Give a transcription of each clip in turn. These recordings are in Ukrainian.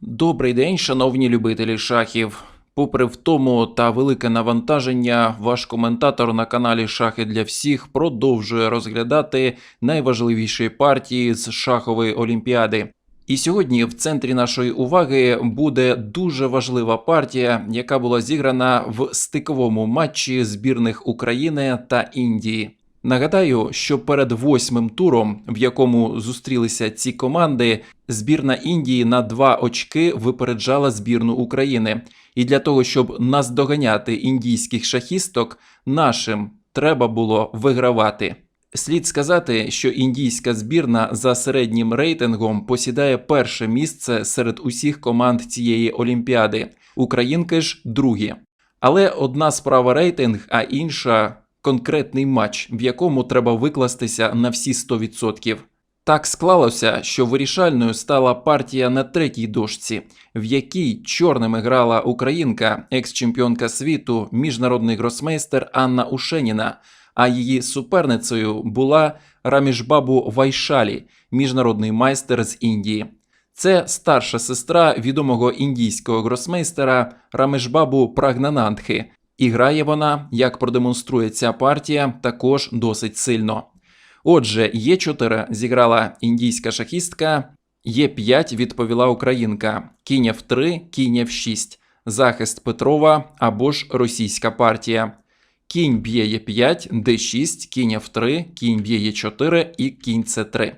Добрий день, шановні любителі шахів. Попри втому та велике навантаження, ваш коментатор на каналі Шахи для всіх продовжує розглядати найважливіші партії з шахової олімпіади. І сьогодні в центрі нашої уваги буде дуже важлива партія, яка була зіграна в стиковому матчі збірних України та Індії. Нагадаю, що перед восьмим туром, в якому зустрілися ці команди, збірна Індії на два очки випереджала збірну України. І для того, щоб наздоганяти індійських шахісток, нашим треба було вигравати. Слід сказати, що індійська збірна за середнім рейтингом посідає перше місце серед усіх команд цієї олімпіади. Українки ж другі. Але одна справа рейтинг, а інша конкретний матч, в якому треба викластися на всі 100%. Так склалося, що вирішальною стала партія на третій дошці, в якій чорними грала українка, екс-чемпіонка світу, міжнародний гросмейстер Анна Ушеніна, а її суперницею була Рамішбабу Вайшалі, міжнародний майстер з Індії. Це старша сестра відомого індійського гросмейстера Рамешбабу Прагнанандхи, і грає вона, як продемонструє ця партія, також досить сильно. Отже, Є4 зіграла індійська шахістка, Є5 відповіла українка, кінь F3, кінь F6, захист Петрова або ж російська партія. Кінь б'є Є5, Д6, кінь F3, кінь б'є Є4 і кінь С3.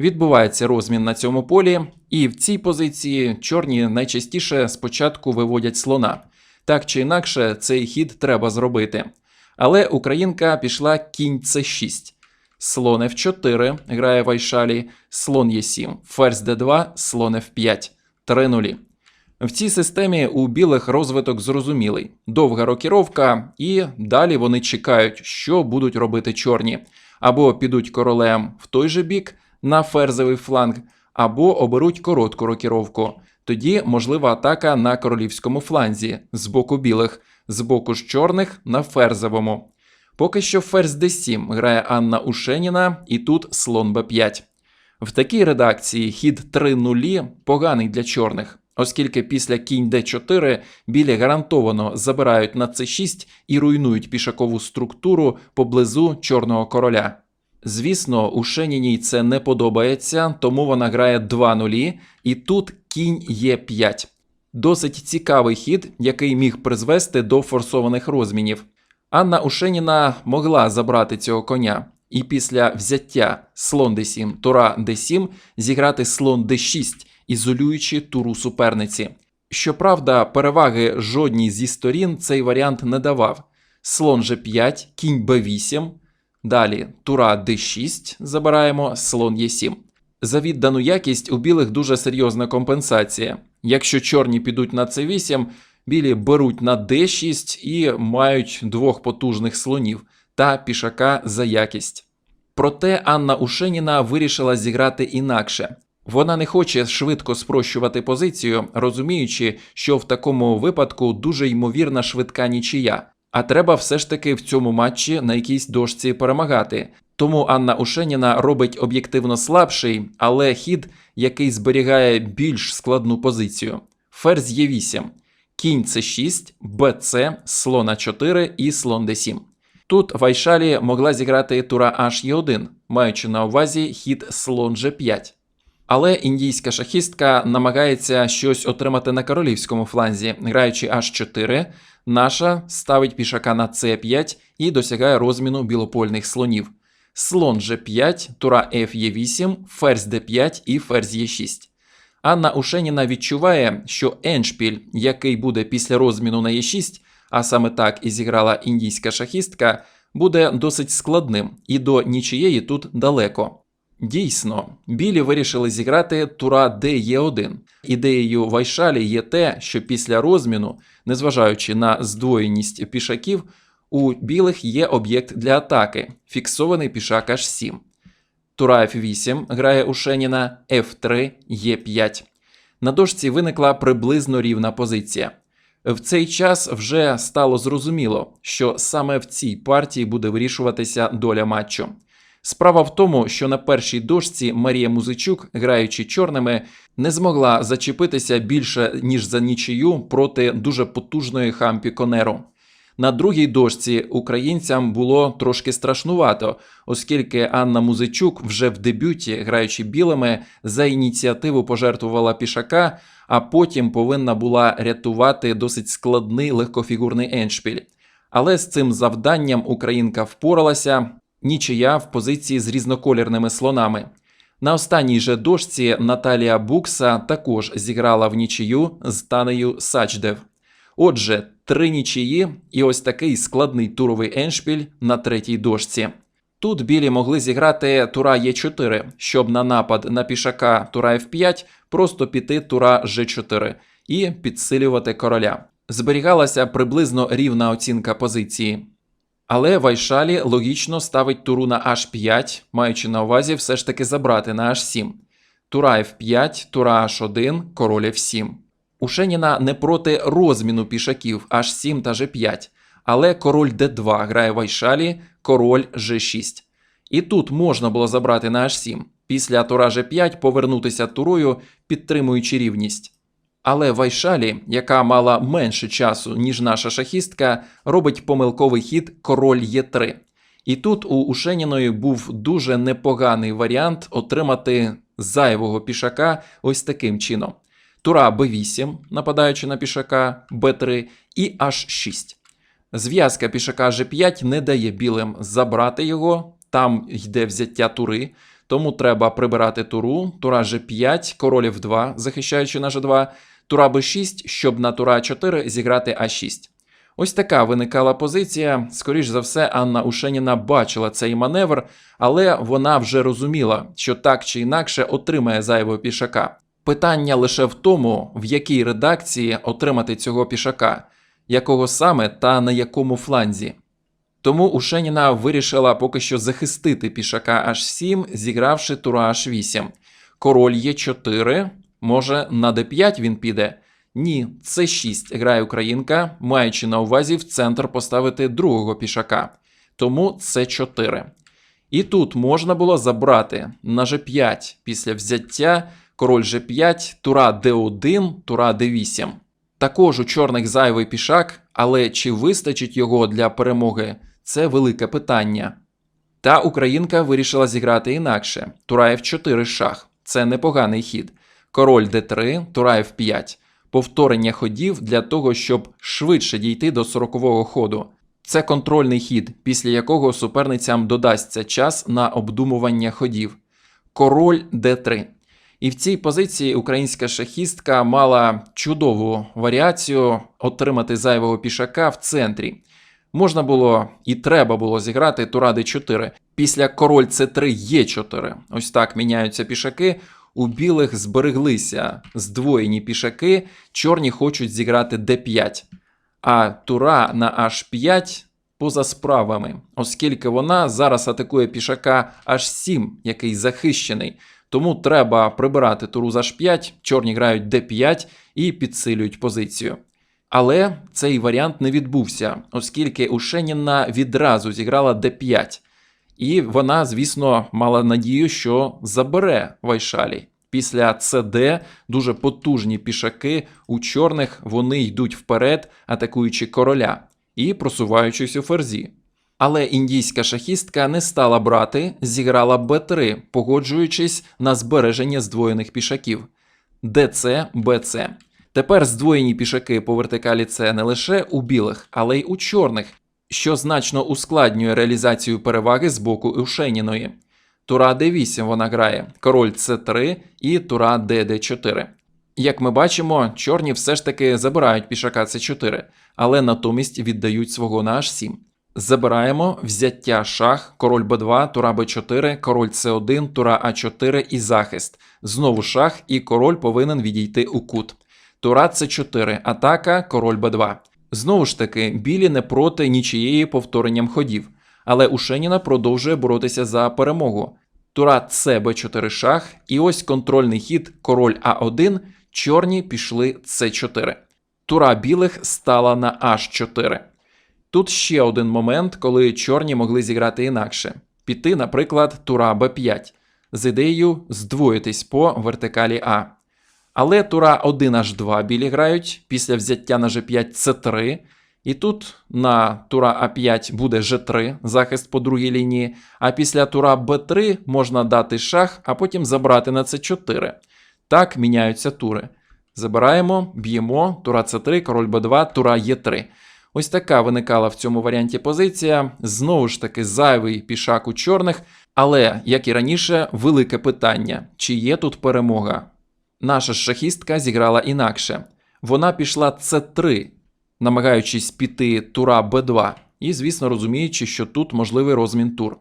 Відбувається розмін на цьому полі, і в цій позиції чорні найчастіше спочатку виводять слона. Так чи інакше, цей хід треба зробити. Але українка пішла кінь С6. Слон F4 грає Вайшалі, слон Е7, ферзь Д2, слон F5. 3 нулі. В цій системі у білих розвиток зрозумілий. Довга рокіровка, і далі вони чекають, що будуть робити чорні. Або підуть королем в той же бік на ферзовий фланг, або оберуть коротку рокіровку. Тоді можлива атака на королівському фланзі з боку білих, з боку ж чорних на ферзовому. Поки що ферзь d7 грає Анна Ушеніна, і тут слон b5. В такій редакції хід 3 нулі поганий для чорних, оскільки після кінь d4 білі гарантовано забирають на c6 і руйнують пішакову структуру поблизу чорного короля. Звісно, Ушеніній це не подобається, тому вона грає 2 нулі, і тут кінь Е5. Досить цікавий хід, який міг призвести до форсованих розмінів. Анна Ушеніна могла забрати цього коня, і після взяття слон d7, тура d7 зіграти слон d6, ізолюючи туру суперниці. Щоправда, переваги жодній зі сторін цей варіант не давав. Слон g5, кінь b8. Далі тура d6 забираємо, слон e7. За віддану якість у білих дуже серйозна компенсація. Якщо чорні підуть на c8, білі беруть на d6 і мають двох потужних слонів та пішака за якість. Проте Анна Ушеніна вирішила зіграти інакше. Вона не хоче швидко спрощувати позицію, розуміючи, що в такому випадку дуже ймовірна швидка нічия. А треба все ж таки в цьому матчі на якійсь дошці перемагати. Тому Анна Ушеніна робить об'єктивно слабший, але хід, який зберігає більш складну позицію. Ферзь Е8, кінь С6, БЦ, слон А4 і слон Д7. Тут Вайшалі могла зіграти тура H1, маючи на увазі хід слон G5. Але індійська шахістка намагається щось отримати на королівському фланзі, граючи H4, наша ставить пішака на C5 і досягає розміну білопольних слонів. Слон G5, тура F Е8, ферзь D5 і ферзь Е6. Анна Ушеніна відчуває, що еншпіль, який буде після розміну на Е6, а саме так і зіграла індійська шахістка, буде досить складним і до нічиєї тут далеко. Дійсно, білі вирішили зіграти тура Де1. Ідеєю Вайшалі є те, що після розміну, незважаючи на здвоєність пішаків, у білих є об'єкт для атаки фіксований пішак H7. Тура F8 грає у Шеніна, F3, Е5. На дошці виникла приблизно рівна позиція. В цей час вже стало зрозуміло, що саме в цій партії буде вирішуватися доля матчу. Справа в тому, що на першій дошці Марія Музичук, граючи чорними, не змогла зачепитися більше ніж за нічию проти дуже потужної хампі Конеру. На другій дошці українцям було трошки страшнувато, оскільки Анна Музичук вже в дебюті, граючи білими, за ініціативу пожертвувала пішака, а потім повинна була рятувати досить складний легкофігурний еншпіль. Але з цим завданням українка впоралася, нічия в позиції з різноколірними слонами. На останній же дошці Наталія Букса також зіграла в нічию з Танею Сачдев. Отже, три нічиї і ось такий складний туровий еншпіль на третій дошці. Тут білі могли зіграти тура Е4, щоб на напад на пішака тура F5 просто піти тура G4 і підсилювати короля. Зберігалася приблизно рівна оцінка позиції. Але Вайшалі логічно ставить туру на H5, маючи на увазі все ж таки забрати на H7. Тура F5, тура H1, король F7. У Шеніна не проти розміну пішаків H7 та G5, але король D2 грає Вайшалі, король G6. І тут можна було забрати на H7, після тура G5 повернутися турою, підтримуючи рівність. Але Вайшалі, яка мала менше часу, ніж наша шахістка, робить помилковий хід король Е3. І тут у Ушеніної був дуже непоганий варіант отримати зайвого пішака ось таким чином. Тура Б8, нападаючи на пішака Б3 і H6. Зв'язка пішака G5 не дає білим забрати його, там йде взяття тури, тому треба прибирати туру, тура G5, король F2, захищаючи на G2, тура Б6, щоб на тура 4 зіграти А6. Ось така виникала позиція. Скоріш за все, Анна Ушеніна бачила цей маневр, але вона вже розуміла, що так чи інакше отримає зайвого пішака. Питання лише в тому, в якій редакції отримати цього пішака, якого саме та на якому фланзі. Тому Ушеніна вирішила поки що захистити пішака H7, зігравши тура H8. Король Е4, може на d5 він піде? Ні, С6 грає українка, маючи на увазі в центр поставити другого пішака. Тому С4. І тут можна було забрати на G5 після взяття король G5, тура D1, тура D8. Також у чорних зайвий пішак, але чи вистачить його для перемоги, це велике питання. Та українка вирішила зіграти інакше. Тура F4 шах. Це непоганий хід. Король D3, тура F5. Повторення ходів для того, щоб швидше дійти до 40-го ходу. Це контрольний хід, після якого суперницям додасться час на обдумування ходів. Король D3. І в цій позиції українська шахістка мала чудову варіацію отримати зайвого пішака в центрі. Можна було і треба було зіграти тура d4. Після король c3 є4. Ось так міняються пішаки. У білих збереглися здвоєні пішаки, чорні хочуть зіграти d5. А тура на h5 поза справами, оскільки вона зараз атакує пішака h7, який захищений. Тому треба прибирати туру з h5, чорні грають d5 і підсилюють позицію. Але цей варіант не відбувся, оскільки Ушеніна відразу зіграла d5. І вона, звісно, мала надію, що забере Вайшалі. Після CD дуже потужні пішаки у чорних вони йдуть вперед, атакуючи короля і просуваючись у ферзі. Але індійська шахістка не стала брати, зіграла Б3, погоджуючись на збереження здвоєних пішаків ДЦ, БЦ. Тепер здвоєні пішаки по вертикалі це не лише у білих, але й у чорних, що значно ускладнює реалізацію переваги з боку Ушеніної. Тура d8 вона грає, король c3 і тура dd4. Як ми бачимо, чорні все ж таки забирають пішака c4, але натомість віддають свого на h7. Забираємо взяття шах, король b2, тура b4, король c1, тура а4 і захист. Знову шах, і король повинен відійти у кут. Тура c4, атака, король b2. Знову ж таки, білі не проти нічиєї повторенням ходів, але Ушеніна продовжує боротися за перемогу. Тура С Б4 шах, і ось контрольний хід король А1, чорні пішли С4. Тура білих стала на H4. Тут ще один момент, коли чорні могли зіграти інакше. піти, наприклад, тура Б5 з ідеєю здвоїтись по вертикалі А. Але тура 1 аж 2 білі грають після взяття на G5 С3. І тут на тура А5 буде G3, захист по другій лінії, а після тура Б3 можна дати шах, а потім забрати на С4. Так міняються тури. Забираємо, б'ємо, тура С3, король Б2, тура Е3. Ось така виникала в цьому варіанті позиція. Знову ж таки, зайвий пішак у чорних, але, як і раніше, велике питання: чи є тут перемога? Наша шахістка зіграла інакше. Вона пішла С3, намагаючись піти тура Б2, і, звісно, розуміючи, що тут можливий розмін тур.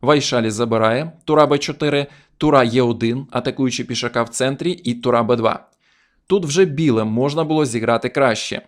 Вайшалі забирає тура Б4, тура Е1, атакуючи пішака в центрі, і тура Б2. Тут вже білим можна було зіграти краще.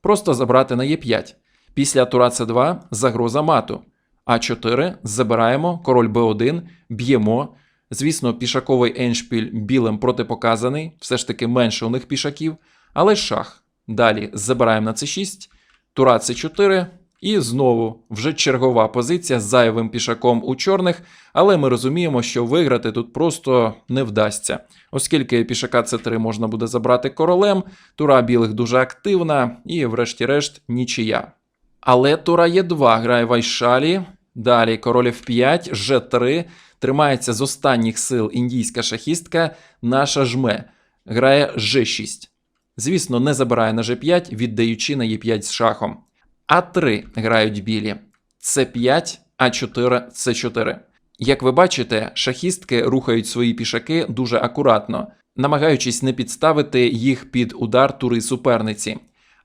Просто забрати на Е5. Після тура С2 загроза мату. А4 забираємо, король Б1, б'ємо. Звісно, пішаковий еншпіль білим протипоказаний, все ж таки менше у них пішаків, але шах. Далі забираємо на С6, тура С4 і знову вже чергова позиція з зайвим пішаком у чорних, але ми розуміємо, що виграти тут просто не вдасться. Оскільки пішака С3 можна буде забрати королем, тура білих дуже активна і, врешті-решт, нічия. Але тура Е2 грає Вайшалі. Далі король F5, G3. Тримається з останніх сил індійська шахістка, наша жме. Грає G6. Звісно, не забирає на G5, віддаючи на Е5 з шахом. А3 грають білі. С5, А4, С4. Як ви бачите, шахістки рухають свої пішаки дуже акуратно, намагаючись не підставити їх під удар тури суперниці.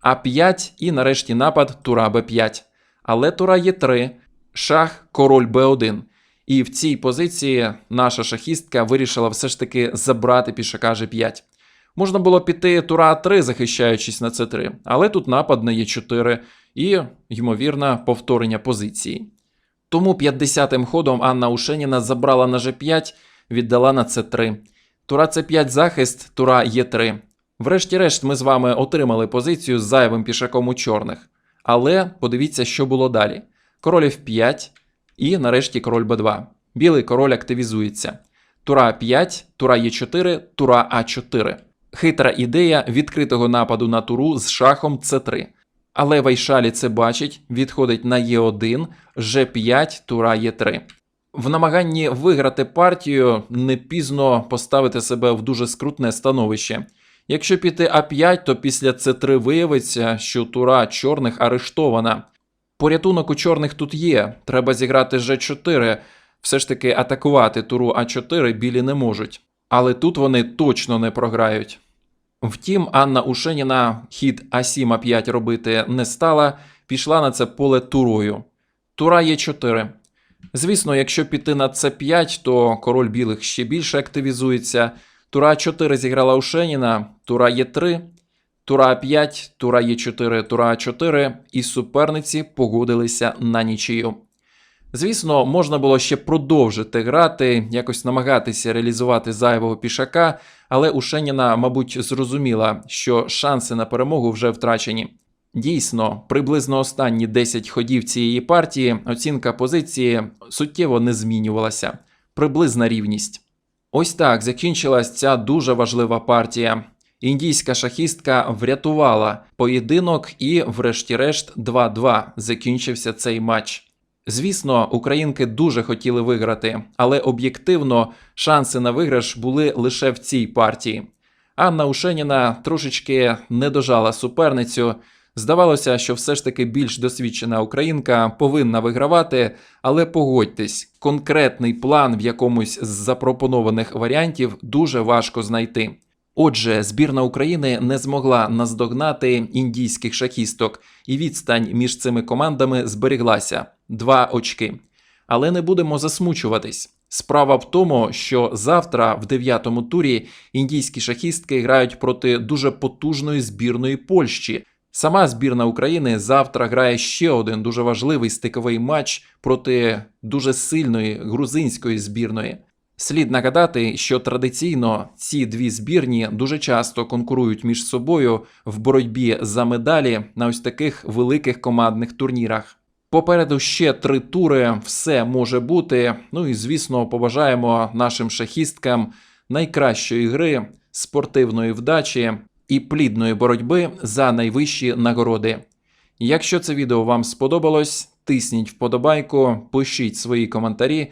А5 і нарешті напад тура Б5. Але тура Е3, шах, король Б1. І в цій позиції наша шахістка вирішила все ж таки забрати пішака G5. Можна було піти тура А3, захищаючись на С3, але тут напад на Е4 і, ймовірно, повторення позиції. Тому 50-м ходом Анна Ушеніна забрала на G5, віддала на С3. Тура С5 захист, тура Е3. Врешті-решт, ми з вами отримали позицію з зайвим пішаком у чорних. Але подивіться, що було далі: король F5 і нарешті король Б2. Білий король активізується. Тура 5, тура Е4, тура А4. Хитра ідея відкритого нападу на туру з шахом С3. Але Вайшалі це бачить, відходить на Е1, Ж5, тура Е3. В намаганні виграти партію не пізно поставити себе в дуже скрутне становище. Якщо піти А5, то після С3 виявиться, що тура чорних арештована. Порятунок у чорних тут є. Треба зіграти Ж4. Все ж таки атакувати туру А4 білі не можуть. Але тут вони точно не програють. Втім, Анна Ушеніна хід А7 А5 робити не стала, пішла на це поле турою. Тура Е4. Звісно, якщо піти на С5, то король білих ще більше активізується. Тура 4 зіграла Ушеніна, тура Е3, тура 5, тура Е4, тура 4 і суперниці погодилися на нічию. Звісно, можна було ще продовжити грати, якось намагатися реалізувати зайвого пішака, але Ушеніна, мабуть, зрозуміла, що шанси на перемогу вже втрачені. Дійсно, приблизно останні 10 ходів цієї партії оцінка позиції суттєво не змінювалася. Приблизна рівність. Ось так закінчилась ця дуже важлива партія. Індійська шахістка врятувала поєдинок і, врешті-решт, 2-2 закінчився цей матч. Звісно, українки дуже хотіли виграти, але об'єктивно шанси на виграш були лише в цій партії. Анна Ушеніна трошечки не дожала суперницю. Здавалося, що все ж таки більш досвідчена українка повинна вигравати, але погодьтесь, конкретний план в якомусь з запропонованих варіантів дуже важко знайти. Отже, збірна України не змогла наздогнати індійських шахісток, і відстань між цими командами зберіглася два очки. Але не будемо засмучуватись. Справа в тому, що завтра, в дев'ятому турі, індійські шахістки грають проти дуже потужної збірної Польщі. Сама збірна України завтра грає ще один дуже важливий стиковий матч проти дуже сильної грузинської збірної. Слід нагадати, що традиційно ці дві збірні дуже часто конкурують між собою в боротьбі за медалі на ось таких великих командних турнірах. Попереду ще три тури, все може бути. Ну і звісно, побажаємо нашим шахісткам найкращої гри, спортивної вдачі і плідної боротьби за найвищі нагороди. Якщо це відео вам сподобалось, тисніть вподобайку, пишіть свої коментарі,